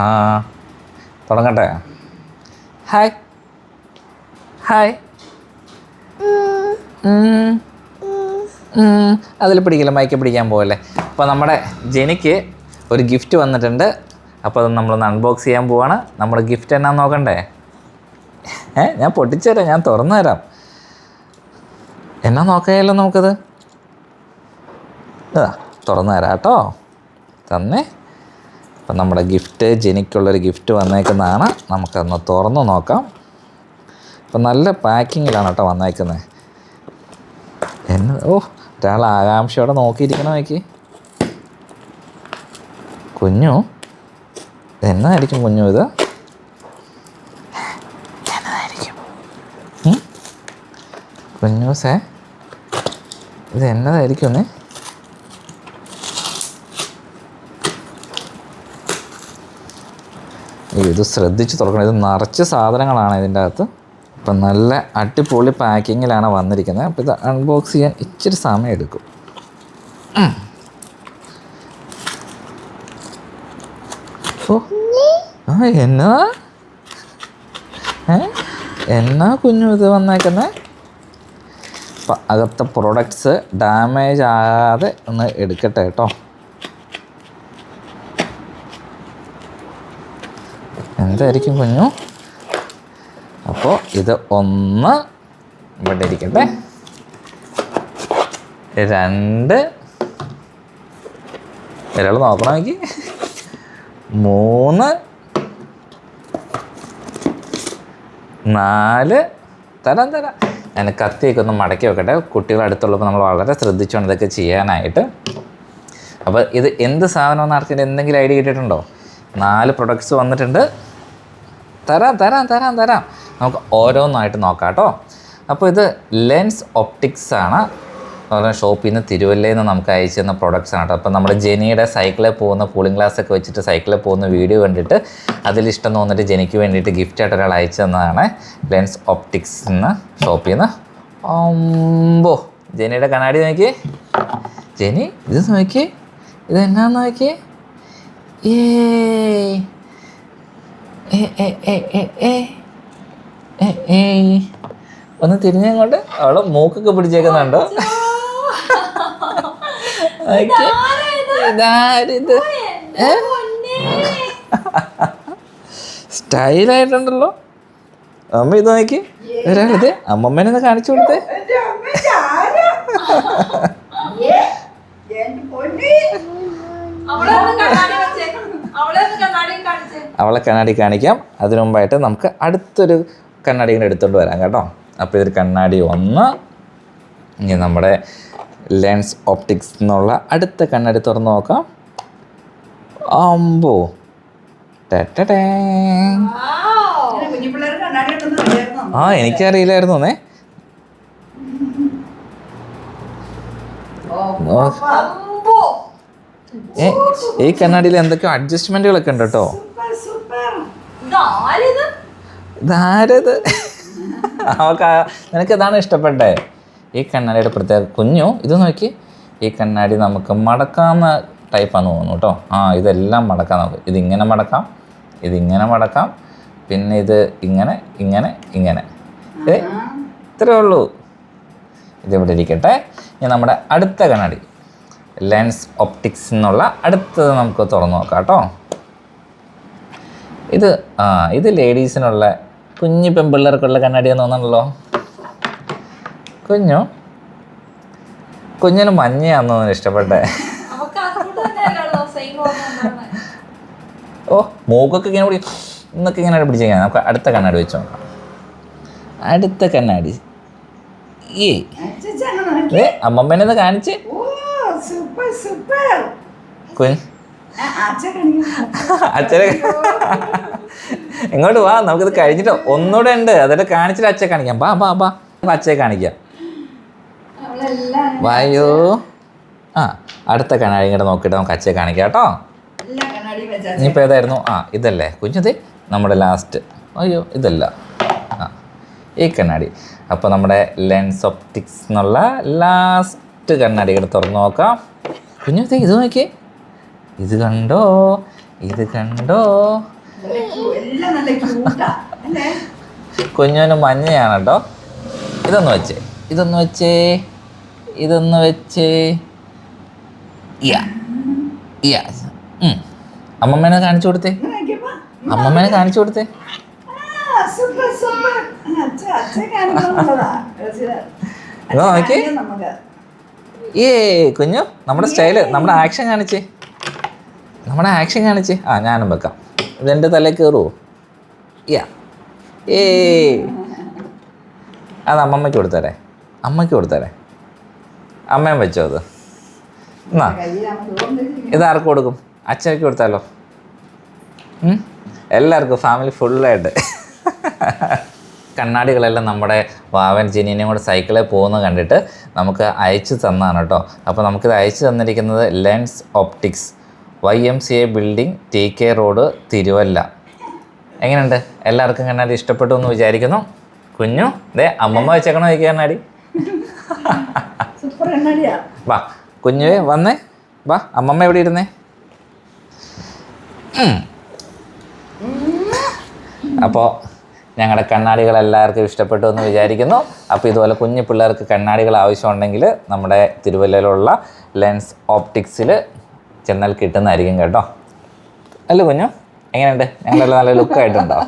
ആ തുടങ്ങട്ടെ. Hi hi അതിൽ പിടിക്കില്ല മൈക്ക് പിടിക്കാൻ പോകല്ലേ അപ്പോൾ നമ്മുടെ ജെനിക്ക് ഒരു ഗിഫ്റ്റ് വന്നിട്ടുണ്ട്. അപ്പോൾ അത് നമ്മളൊന്ന് അൺബോക്സ് ചെയ്യാൻ പോവാണ്. നമ്മുടെ ഗിഫ്റ്റ് എന്നാ നോക്കണ്ടേ? ഏ ഞാൻ പൊട്ടിച്ചുതരാം ഞാൻ തുറന്നു തരാം. എന്നാ നോക്കാമല്ലോ നമുക്കത്. ഇതാ തുറന്നു തരാം കേട്ടോ. തന്നേ. അപ്പം നമ്മുടെ ഗിഫ്റ്റ് ജെനിക്കുള്ളൊരു ഗിഫ്റ്റ് വന്നേക്കുന്നതാണ്. നമുക്കൊന്ന് തുറന്നു നോക്കാം. അപ്പം നല്ല പാക്കിങ്ങിലാണ് കേട്ടോ വന്നേക്കുന്നത്. എന്നെ ഓ ഒരാൾ ആകാംക്ഷയോടെ നോക്കിയിരിക്കണം നോക്കി കുഞ്ഞു? എന്നായിരിക്കും കുഞ്ഞു ഇത്? കുഞ്ഞൂസേ ഇത് എന്നതായിരിക്കും ഒന്ന് ഇത് ശ്രദ്ധിച്ച് തുറക്കണം. ഇത് നിറച്ച് സാധനങ്ങളാണ് ഇതിന്റെ അകത്ത്. അപ്പം നല്ല അടിപൊളി പാക്കിങ്ങിലാണ് വന്നിരിക്കുന്നത്. അപ്പോൾ ഇത് അൺബോക്സ് ചെയ്യാൻ ഇച്ചിരി സമയം എടുക്കും. ആ എന്നാ? എന്നാ കുഞ്ഞു ഇത് വന്നേക്കുന്നത് അപ്പം അകത്തെ പ്രോഡക്ട്സ് ഡാമേജ് ആകാതെ ഒന്ന് എടുക്കട്ടെ കേട്ടോ. എന്തായിരിക്കും കുഞ്ഞു അപ്പോൾ ഇത് ഒന്ന് ഇവിടെ ഇരിക്കട്ടെ. രണ്ട്. ഒരാൾ നോക്കണം എനിക്ക് മൂന്ന്. നാല്. തരാം തരാം. ഞാൻ കത്തിയൊക്കെ ഒന്ന് മടക്കി വെക്കട്ടെ. കുട്ടികൾ അടുത്തുള്ളപ്പോൾ നമ്മൾ വളരെ ശ്രദ്ധിച്ചുകൊണ്ട് ഇതൊക്കെ ചെയ്യാനായിട്ട്. അപ്പോൾ ഇത് എന്ത് സാധനമെന്ന് ആർക്കെങ്കിലും എന്തെങ്കിലും ഐഡിയ കിട്ടിയിട്ടുണ്ടോ? നാല് പ്രൊഡക്ട്സ് വന്നിട്ടുണ്ട്. തരാം തരാം തരാം തരാം. നമുക്ക് ഓരോന്നായിട്ട് നോക്കാം കേട്ടോ. അപ്പോൾ ഇത് ലെൻസ് ഒപ്റ്റിക്സ് ആണ്. അതുപോലെ ഷോപ്പിൽ നിന്ന് തിരുവല്ലയിൽ നിന്ന് നമുക്ക് അയച്ചു തന്ന പ്രൊഡക്ട്സ് ആണ് കേട്ടോ. അപ്പോൾ നമ്മുടെ ജെനിയുടെ സൈക്കിളിൽ പോകുന്ന കൂളിംഗ് ഗ്ലാസ് ഒക്കെ വെച്ചിട്ട് സൈക്കിളിൽ പോകുന്ന വീഡിയോ കണ്ടിട്ട് അതിലിഷ്ടം തോന്നിട്ട് ജെനിക്ക് വേണ്ടിയിട്ട് ഗിഫ്റ്റായിട്ട് ഒരാൾ അയച്ചു തന്നതാണ് ലെൻസ് ഒപ്റ്റിക്സ് എന്ന് ഷോപ്പിൽ നിന്ന്. ഒമ്പോ ജെനിയുടെ കണ്ണാടി നോക്കി. ജെനി ഇത് നോക്കി. ഇത് എന്നാന്ന് നോക്കി? ഏ ഒന്ന് തിരിഞ്ഞങ്ങോട്ട്. അവളെ മൂക്കൊക്കെ പിടിച്ചേക്കുന്നുണ്ടോ. ഇതാരിത് സ്റ്റൈലായിട്ടുണ്ടല്ലോ. അമ്മ ഇത് നോക്കി. ഒരാളിത് അമ്മമ്മേനെ ഒന്ന് കാണിച്ചു കൊടുത്തേ അവളെ ഒന്ന് കണ്ണാടി വെച്ചേ അവളെ ഒന്ന് കണ്ണാടി കാണിച്ചേ അവളെ കണ്ണാടി കാണിക്കാം. അതിനു മുമ്പായിട്ട് നമുക്ക് അടുത്തൊരു കണ്ണാടി കൂടെ എടുത്തുകൊണ്ട് വരാം കേട്ടോ. അപ്പോൾ ഇതൊരു കണ്ണാടി ഒന്ന്. ഇനി നമ്മുടെ ലെൻസ് ഓപ്റ്റിക്സ് എന്നുള്ള അടുത്ത കണ്ണാടി തുറന്ന് നോക്കാം. അമ്പോ. ആ എനിക്കറിയില്ലായിരുന്നു ഏ ഈ കണ്ണാടിയിൽ എന്തൊക്കെയോ അഡ്ജസ്റ്റ്മെന്റുകളൊക്കെ ഉണ്ട് കേട്ടോ. ഇതാരിത്? നിനക്ക് ഇതാണ് ഇഷ്ടപ്പെട്ടേ? ഈ കണ്ണാടിയുടെ പ്രത്യേക കുഞ്ഞു ഇത് നോക്കി. ഈ കണ്ണാടി നമുക്ക് മടക്കാവുന്ന ടൈപ്പാന്ന് തോന്നുന്നു കേട്ടോ. ആ ഇതെല്ലാം മടക്കാം നമുക്ക്. ഇതിങ്ങനെ മടക്കാം ഇതിങ്ങനെ മടക്കാം പിന്നെ ഇത് ഇങ്ങനെ ഇങ്ങനെ ഇങ്ങനെ. ഏ ഇത്രേ ഉള്ളൂ. ഇതിവിടെ ഇരിക്കട്ടെ. ഇനി നമ്മുടെ അടുത്ത കണ്ണാടി. ലെൻസ് ഒപ്റ്റിക്സ് എന്നുള്ള അടുത്തത് നമുക്ക് തുറന്നു നോക്കാം കേട്ടോ. ഇത് ആ ഇത് ലേഡീസിനുള്ള കുഞ്ഞു പെൺപിള്ളേർക്കുള്ള കണ്ണാടിയാന്ന് തോന്നണല്ലോ കുഞ്ഞു? കുഞ്ഞിന് മഞ്ഞയാന്ന് തോന്നുന്നു ഇഷ്ടപ്പെട്ടെ. ഓ മൂക്കൊക്കെ ഇങ്ങനെ പിടി ഇന്നൊക്കെ ഇങ്ങനെ പിടിച്ചിരിക്കാൻ നമുക്ക് അടുത്ത കണ്ണാടി വെച്ച് നോക്കാം. അടുത്ത കണ്ണാടി. ഏ കാണിച്ച്. Super super. കുഞ്ഞ്. അച്ഛനെ എങ്ങോട്ട് വാ നമുക്കിത് കഴിഞ്ഞിട്ട് ഒന്നുകൂടെ ഉണ്ട്. അതൊക്കെ കാണിച്ചിട്ട് അച്ഛ കാണിക്കാം. ബാ ബാ ബാ. അച്ഛയെ കാണിക്കാം. വായോ. ആ അടുത്ത കണ്ണാടി ഇങ്ങോട്ട് നോക്കിയിട്ട് നമുക്ക് അച്ഛയെ കാണിക്കാം കേട്ടോ. ഇനിയിപ്പോൾ ഏതായിരുന്നു? ആ ഇതല്ലേ. കുഞ്ഞത് നമ്മുടെ ലാസ്റ്റ് അയ്യോ ഇതല്ല. ആ ഈ കണ്ണാടി. അപ്പോൾ നമ്മുടെ ലെൻസ് ഒപ്റ്റിക്സ് എന്നുള്ള ലാസ്റ്റ് കണ്ണാടി ഇവിടെ തുറന്ന് നോക്കാം. കുഞ്ഞു ഇത് നോക്കിയേ. ഇത് കണ്ടോ? ഇത് കണ്ടോ? കുഞ്ഞുവിന് മഞ്ഞയാണ് കേട്ടോ ഇതൊന്ന് വെച്ചേ ഇതൊന്ന് വെച്ചേ ഇതൊന്ന് വെച്ചേ. യാ യാ. അമ്മമ്മേനെ കാണിച്ചു കൊടുത്തേ. അമ്മമ്മേനെ കാണിച്ചു കൊടുത്തേ. നോക്കി. ഏ കുഞ്ഞു നമ്മുടെ സ്റ്റൈൽ നമ്മുടെ ആക്ഷൻ കാണിച്ചേ. നമ്മുടെ ആക്ഷൻ കാണിച്ച്. ആ ഞാനും വെക്കാം. ഇതെന്റെ തലയിൽ കയറുമോ യാ. ഏ അത് അമ്മമ്മയ്ക്ക് കൊടുത്തരേ. അമ്മയ്ക്ക് കൊടുത്തരേ. അമ്മയും വെച്ചോ അത്. എന്നാ. ഇത് ആർക്ക് കൊടുക്കും? അച്ഛനൊക്കെ കൊടുത്താലോ? എല്ലാവർക്കും ഫാമിലി ഫുള്ളായിട്ട് കണ്ണാടികളെല്ലാം നമ്മുടെ വാവൻ ജനീനെയും കൂടെ സൈക്കിളിൽ പോകുന്നത് കണ്ടിട്ട് നമുക്ക് അയച്ചു തന്നാണ് കേട്ടോ. അപ്പോൾ നമുക്കിത് അയച്ചു തന്നിരിക്കുന്നത് lens optics Y M C A building T K road Thiruvalla. എങ്ങനെയുണ്ട്? എല്ലാവർക്കും കണ്ണാടി ഇഷ്ടപ്പെട്ടു എന്ന് വിചാരിക്കുന്നു. കുഞ്ഞു ദേ അമ്മമ്മ വെച്ചേക്കണോ ചോദിക്കുക കണ്ണാടി. വാ കുഞ്ഞുവേ വന്നേ. വാ അമ്മമ്മ എവിടെ ഇരുന്നേ? അപ്പോൾ ഞങ്ങളുടെ കണ്ണാടികൾ എല്ലാവർക്കും ഇഷ്ടപ്പെട്ടു എന്ന് വിചാരിക്കുന്നു. അപ്പോൾ ഇതുപോലെ കുഞ്ഞു പിള്ളേർക്ക് കണ്ണാടികൾ ആവശ്യമുണ്ടെങ്കിൽ നമ്മുടെ തിരുവല്ലയിലുള്ള ലെൻസ് ഓപ്റ്റിക്സിൽ ചെന്നാൽ കിട്ടുന്നതായിരിക്കും കേട്ടോ. അല്ല കുഞ്ഞു? എങ്ങനെയുണ്ട്? ഞങ്ങളെല്ലാം നല്ല ലുക്കായിട്ടുണ്ടോ